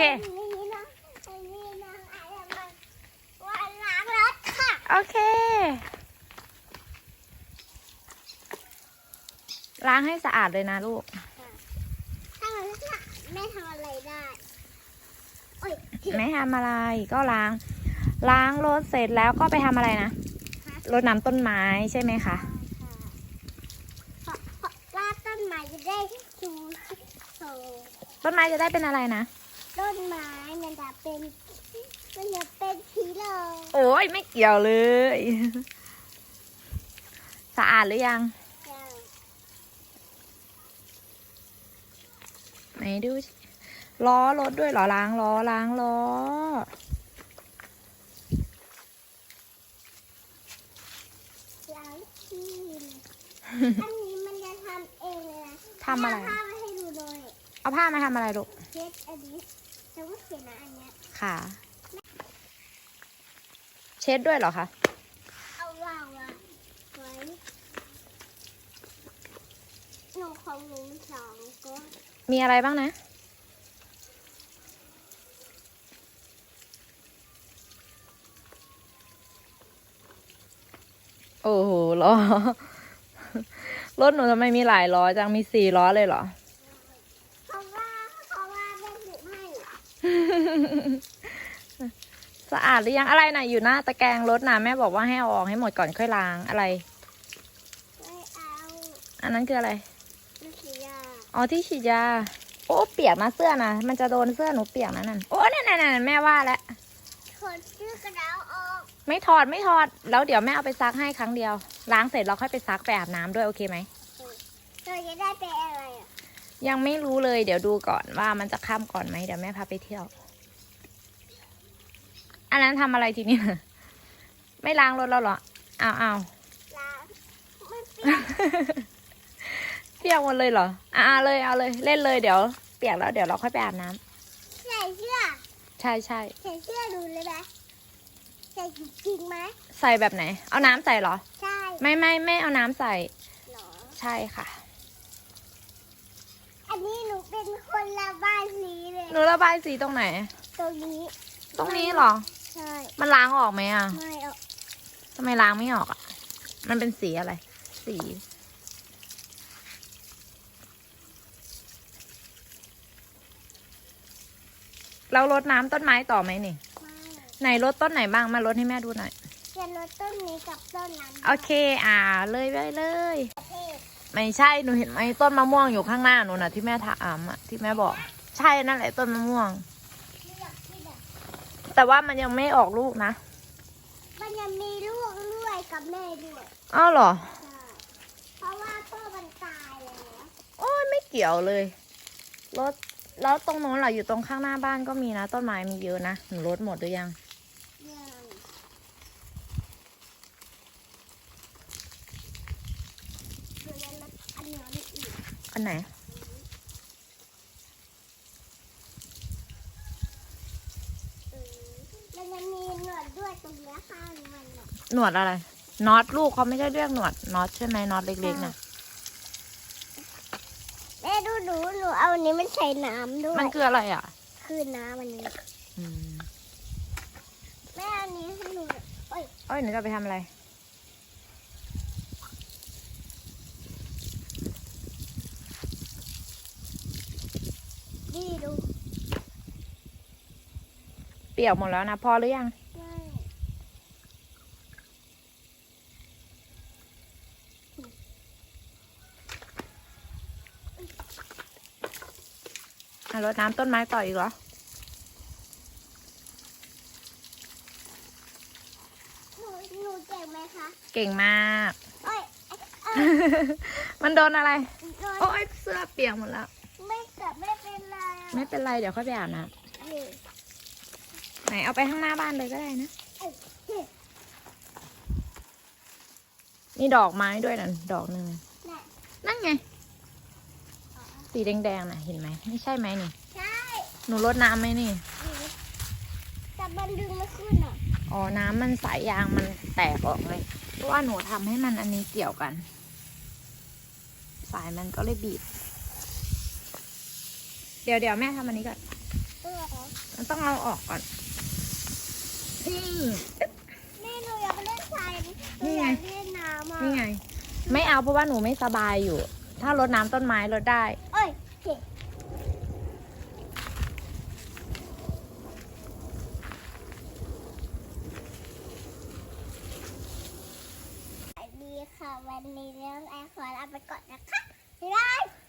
เคนี่นะอันนี้นะอะไรมันวันล้างรถค่ะโอเค ล้างให้สะอาดเลยนะลูก ถ้ามันไม่สะอาดแม่ทำอะไรได้โอ้ยไม่ทำอะไรก็ล้าง ล้างรถเสร็จแล้วก็ไปทำอะไรนะรดน้ำต้นไม้ใช่ไหมคะเพราะเพราะว่าต้นไม้จะได้ชูโซต้นไม้จะได้เป็นอะไรนะ ต้นไม้มันจะเป็นมันจะเป็นสีเหลองโอ้ยไม่เกี่ยวเลย สะอาดหรือยัง ไหนดูสิล้อรถด้วยเหรอล้างล้อล้างล้อล้างขี้อันนี้มันจะทำเองเลยนะทำอะไรแม่เอาผ้ามาให้ดูหน่อยเอาผ้ามาทำอะไรลูกเช็ดอันนี้ แต่ว่าเขียนนะอันเนี้ยค่ะ เช็ดด้วยเหรอคะ เอาวางไว้ไว้หนูของหนูมีสองก็มีอะไรบ้างนะ โอ้โหล้อ รถหนูทำไมมีหลายล้อจัง มีสี่ล้อเลยเหรอ เพราะว่าเพราะว่าแม่ถือให้ สะอาดหรือยังอะไรนะอยู่หน้าตะแกรงรถนะแม่บอกว่าให้เอาออกให้หมดก่อนค่อยล้างอะไร ไม่เอาอันนั้นคืออะไรไม่เสียอ๋อที่ฉีดยาโอ้เปียกนะเสื้อนะมันจะโดนเสื้อหนูเปียกนะนั่นโอ้นั่นนั่นแม่ว่าแล้วคนชื่อกระดาษออกไม่ถอดไม่ถอด แล้วเดี๋ยวแม่เอาไปซักให้ครั้งเดียว ล้างเสร็จเราค่อยไปซักไปอาบน้ำด้วยโอเคไหมเราจะได้เป็นอะไรอะยังไม่รู้เลยเดี๋ยวดูก่อนว่ามันจะข้ามก่อนไหมเดี๋ยวแม่พาไปเที่ยว อันนั้นทำอะไรทีนี้ไม่ล้างรถแล้วเหรออ้าวอ้าวล้างไม่เปียกเปียกหมดเลยเหรออ่าเลยเอาเลยเล่นเลยเดี๋ยวเปียกแล้วเดี๋ยวเราค่อยไปอาบน้ำใส่เสื้อใช่ใช่ใส่เสื้อดูเลยไหมใส่จริงไหมใส่แบบไหน เอาน้ำใส่เหรอ ใช่ไม่ไม่ไม่เอาน้ำใส่เหรอใช่ค่ะ อันนี้หนูเป็นคนละบ้านสีเลยหนูระบายสีตรงไหน ตรงนี้ ตรงนี้เหรอ ใช่ มันล้างออกไหมอะไม่เอาทำไมล้างไม่ออกอะ มันเป็นสีอะไร สี เรารดน้ำต้นไม้ต่อไหมนี่ไม่ไหนรดต้นไหนบ้างมารดให้แม่ดูหน่อยจะลดต้นนี้กับต้นนั้นโอเค อ่า เลยไปเลยประเทศไม่ใช่ หนูเห็นไหมต้นมะม่วงอยู่ข้างหน้าหนูนะที่แม่ถามอะที่แม่บอก ใช่นั่นแหละต้นมะม่วง ที่อยากที่แบบ แต่ว่ามันยังไม่ออกลูกนะ มันยังมีลูกด้วยกับแม่ด้วยอ้าวเหรอ ใช่เพราะว่าพ่อมันตายแล้วโอ้ยไม่เกี่ยวเลย รถ แล้วตรงโน้นล่ะอยู่ตรงข้างหน้าบ้านก็มีนะ ต้นไม้มีเยอะนะหนูรดหมดหรือยัง ยังเดี๋ยวจะลดอันนี้อีก อันไหน เออแล้วมันมีหนวดด้วยตรงเนี้ยข้างมันอะ หนวดอะไรน็อตลูกเขาไม่ได้เรียกหนวดน็อตใช่ไหมน็อตเล็กๆนะแม่ดูหนูหนูเอาอันนี้มันใส่น้ำด้วยมันคืออะไรอะ คือน้ำอันนี้อืมแม่อันนี้ให้หนูโอ้ยเอ้ยหนูจะไปทำอะไรดีดู เปียกหมดแล้วนะพอหรือยัง ไม่ อะ รดน้ำต้นไม้ต่ออีกเหรอหนูหนูเก่งไหมคะเก่งมาก โอ้ยเอ้ยมันโดนอะไร โดนโอ้ยเสื้อเปียกหมดแล้ว ไม่เกิดไม่เป็นไรอะไม่เป็นไรเดี๋ยวค่อยไปอาบน้นี่ำไหนเอาไปข้างหน้าบ้านเลยก็ได้นะเอ้ยนี่มีดอกไม้ด้วยนั่นดอกหนึ่งน่ะนั่นไง สีแดงๆน่ะเห็นไหมไม่ใช่ไหมนี่ ใช่หนูรดน้ำไหมนี่ แต่มันดึงไม่ขึ้นอะอ๋อน้ำมันสายยางมันแตกออกเลยเพราะว่าหนูทำให้มันอันนี้เกี่ยวกัน สายมันก็เลยบีบ เดี๋ยวเดี๋ยวแม่ทำอันนี้ก่อนมันต้องเอาออกก่อนนี่แม่หนูอยากเล่นทายนี่ไงเล่นน้ำอะนี่ไง ไม่เอาเพราะว่าหนูไม่สบายอยู่ ถ้ารดน้ำต้นไม้รดได้ สวัสดีค่ะ วันนี้เรื่องไอคอนเอาไปก่อนนะคะบ๊ายบาย